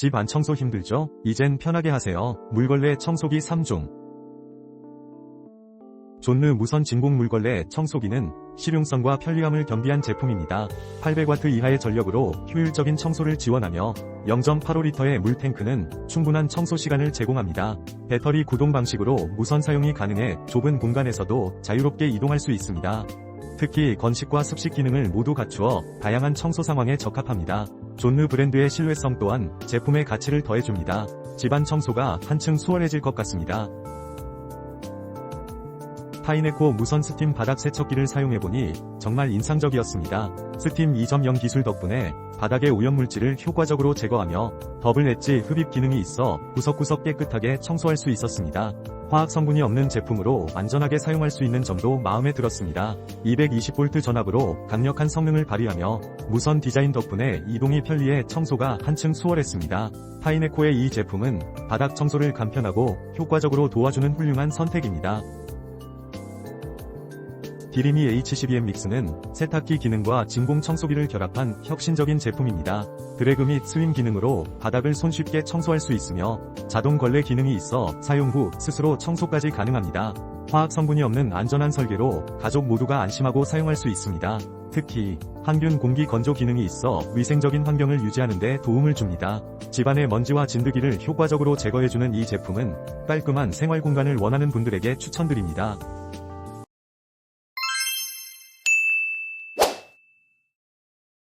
집 안 청소 힘들죠? 이젠 편하게 하세요. 물걸레 청소기 3종. 존느 무선 진공 물걸레 청소기는 실용성과 편리함을 겸비한 제품입니다. 800W 이하의 전력으로 효율적인 청소를 지원하며 0.85리터의 물탱크는 충분한 청소 시간을 제공합니다. 배터리 구동 방식으로 무선 사용이 가능해 좁은 공간에서도 자유롭게 이동할 수 있습니다. 특히 건식과 습식 기능을 모두 갖추어 다양한 청소 상황에 적합합니다. 존느 브랜드의 신뢰성 또한 제품의 가치를 더해줍니다. 집안 청소가 한층 수월해질 것 같습니다. 타이네코 무선 스팀 바닥 세척기를 사용해보니 정말 인상적이었습니다. 스팀 2.0 기술 덕분에 바닥의 오염물질을 효과적으로 제거하며 더블 엣지 흡입 기능이 있어 구석구석 깨끗하게 청소할 수 있었습니다. 화학 성분이 없는 제품으로 안전하게 사용할 수 있는 점도 마음에 들었습니다. 220V 전압으로 강력한 성능을 발휘하며 무선 디자인 덕분에 이동이 편리해 청소가 한층 수월했습니다. 타이네코의 이 제품은 바닥 청소를 간편하고 효과적으로 도와주는 훌륭한 선택입니다. 디리미 H12M 믹스는 세탁기 기능과 진공 청소기를 결합한 혁신적인 제품입니다. 드래그 및 스윙 기능으로 바닥을 손쉽게 청소할 수 있으며 자동 걸레 기능이 있어 사용 후 스스로 청소까지 가능합니다. 화학 성분이 없는 안전한 설계로 가족 모두가 안심하고 사용할 수 있습니다. 특히 항균 공기 건조 기능이 있어 위생적인 환경을 유지하는 데 도움을 줍니다. 집안의 먼지와 진드기를 효과적으로 제거해주는 이 제품은 깔끔한 생활 공간을 원하는 분들에게 추천드립니다.